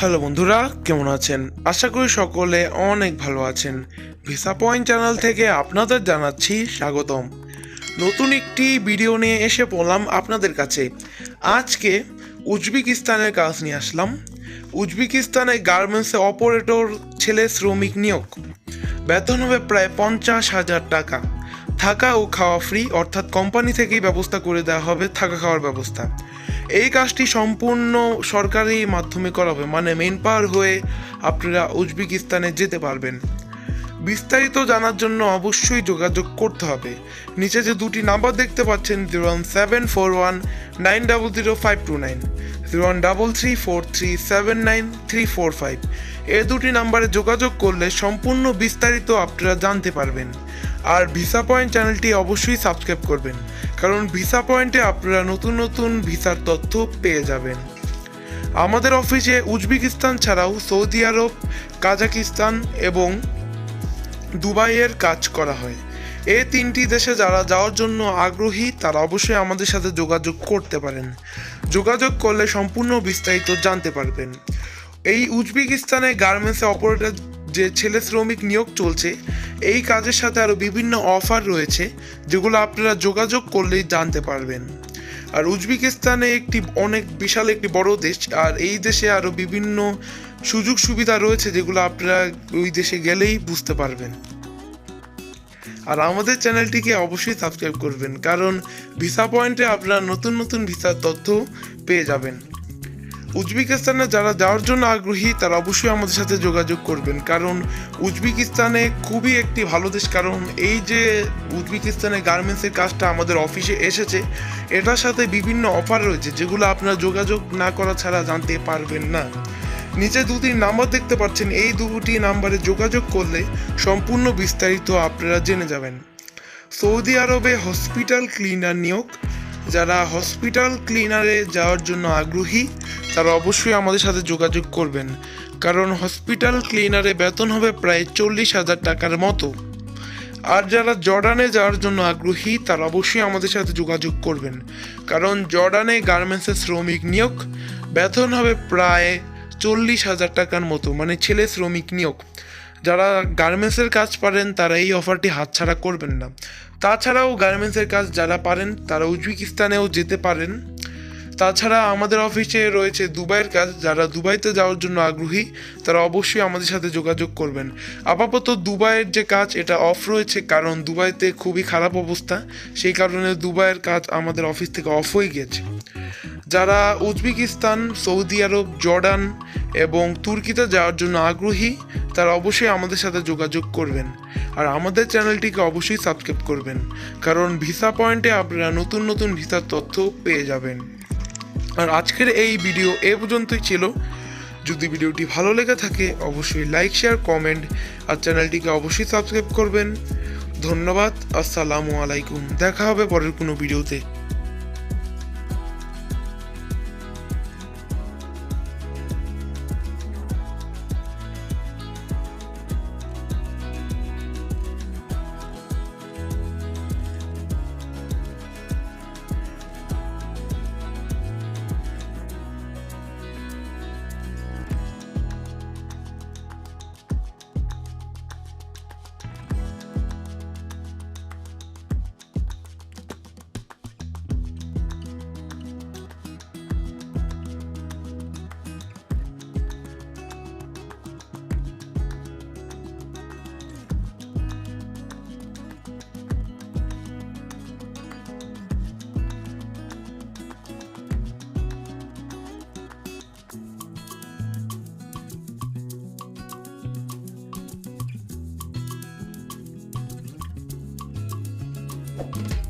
Hello বন্ধুরা, কেমন আছেন? আশা করি সকলে অনেক ভালো আছেন। ভিসা পয়েন্ট চ্যানেল থেকে আপনাদের জানাচ্ছি স্বাগতম। নতুন একটি ভিডিও নিয়ে এসে পড়লাম আপনাদের কাছে। আজকে উজবেকিস্তানের কাজ নিয়ে আসলাম। উজবেকিস্তানে গার্মেন্টসে অপারেটর ছেলে শ্রমিক নিয়োগ। বেতন হবে প্রায় পঞ্চাশ হাজার টাকা। থাকা ও খাওয়া ফ্রি অর্থাৎ কোম্পানি থেকেই ব্যবস্থা করে দেওয়া হবে থাকা খাওয়ার ব্যবস্থা। এই কাজটি সম্পূর্ণ সরকারি মাধ্যমে করা হবে মানে মেন পাওয়ার হয়ে আপনারা উজবেকিস্তানে যেতে পারবেন। বিস্তারিত জানার জন্য অবশ্যই যোগাযোগ করতে হবে। নিচে যে দুটি নাম্বার দেখতে পাচ্ছেন zero one seven four one nine double zero five two nine zero one double three four three seven nine three four five এই দুটি নাম্বারে যোগাযোগ করলে সম্পূর্ণ বিস্তারিত আপনারা জানতে পারবেন। আর ভিসা পয়েন্ট চ্যানেলটি অবশ্যই সাবস্ক্রাইব করবেন, কারণ ভিসা পয়েন্টে আপনারা নতুন নতুন ভিসার তথ্য পেয়ে যাবেন। আমাদের অফিসে উজবেকিস্তান ছাড়াও সৌদি আরব কাজাকিস্তান এবং দুবাইয়ের কাজ করা হয়। এই তিনটি দেশে যারা যাওয়ার জন্য আগ্রহী, তারা অবশ্যই আমাদের সাথে যোগাযোগ করতে পারেন। যোগাযোগ করলে সম্পূর্ণ বিস্তারিত জানতে পারবেন। এই উজবেকিস্তানে গার্মেন্টসে অপারেটর যে ছেলে শ্রমিক নিয়োগ চলছে, এই কাজের সাথে আরও বিভিন্ন অফার রয়েছে, যেগুলো আপনারা যোগাযোগ করলেই জানতে পারবেন। আর উজবেকিস্তানে একটি অনেক বিশাল একটি বড় দেশ, আর এই দেশে আরও বিভিন্ন সুযোগ সুবিধা রয়েছে যেগুলো আপনারা ওই দেশে গেলেই বুঝতে পারবেন। আর আমাদের চ্যানেলটিকে অবশ্যই সাবস্ক্রাইব করবেন, কারণ ভিসা পয়েন্টে আপনারা নতুন নতুন ভিসার তথ্য পেয়ে যাবেন। উজবেকিস্তানে যারা যাওয়ার জন্য আগ্রহী, তারা অবশ্যই আমাদের সাথে যোগাযোগ করবেন। কারণ উজবেকিস্তানে খুবই একটি ভালো দেশ। কারণ এই যে উজবেকিস্তানে গার্মেন্টসের কাজটা আমাদের অফিসে এসেছে, এটার সাথে বিভিন্ন অফার রয়েছে, যেগুলো আপনারা যোগাযোগ না করা ছাড়া জানতে পারবেন না। নিচে দুটি নাম্বার দেখতে পাচ্ছেন। এই দুটি নাম্বারে যোগাযোগ করলে সম্পূর্ণ বিস্তারিত আপনারা জেনে যাবেন। সৌদি আরবে হসপিটাল ক্লিনার নিয়োগ যারা হসপিটাল ক্লিনারে যাওয়ার জন্য আগ্রহী, তারা অবশ্যই আমাদের সাথে যোগাযোগ করবেন। কারণ হসপিটাল ক্লিনারে বেতন হবে প্রায় চল্লিশ হাজার টাকার মতো। আর যারা জর্ডানে যাওয়ার জন্য আগ্রহী, তারা অবশ্যই আমাদের সাথে যোগাযোগ করবেন। কারণ জর্ডানে গার্মেন্টসের শ্রমিক নিয়োগ, বেতন হবে প্রায় চল্লিশ হাজার টাকার মতো মানে ছেলে শ্রমিক নিয়োগ। যারা গার্মেন্টসের কাজ পারেন, তারা এই অফারটি হাতছাড়া করবেন না। তাছাড়াও গার্মেন্টসের কাজ যারা পারেন, তারা উজবেকিস্তানেও যেতে পারেন। তাছাড়া আমাদের অফিসে রয়েছে দুবাইয়ের কাজ, যারা দুবাইতে যাওয়ার জন্য আগ্রহী, তারা অবশ্যই আমাদের সাথে যোগাযোগ করবেন। আপাতত দুবাইয়ের যে কাজ, এটা অফ রয়েছে, কারণ দুবাইতে খুবই খারাপ অবস্থা। সেই কারণে দুবাইয়ের কাজ আমাদের অফিস থেকে অফ হয়ে গেছে যারা উজবেকিস্তান, সৌদি আরব, জর্ডান এবং তুর্কিতে যাওয়ার জন্য আগ্রহী তারা অবশ্যই আমাদের সাথে যোগাযোগ করবেন। আর আমাদের চ্যানেলটিকে অবশ্যই সাবস্ক্রাইব করবেন। কারণ ভিসা পয়েন্টে আপনারা নতুন নতুন ভিসার তথ্য পেয়ে যাবেন। আর আজকের এই ভিডিও এ পর্যন্তই ছিল। যদি ভিডিওটি ভালো লেগে থাকে, অবশ্যই লাইক, শেয়ার, কমেন্ট আর চ্যানেলটিকে অবশ্যই সাবস্ক্রাইব করবেন। ধন্যবাদ, আসসালামু আলাইকুম। দেখা হবে পরের কোনো ভিডিওতে। Bye.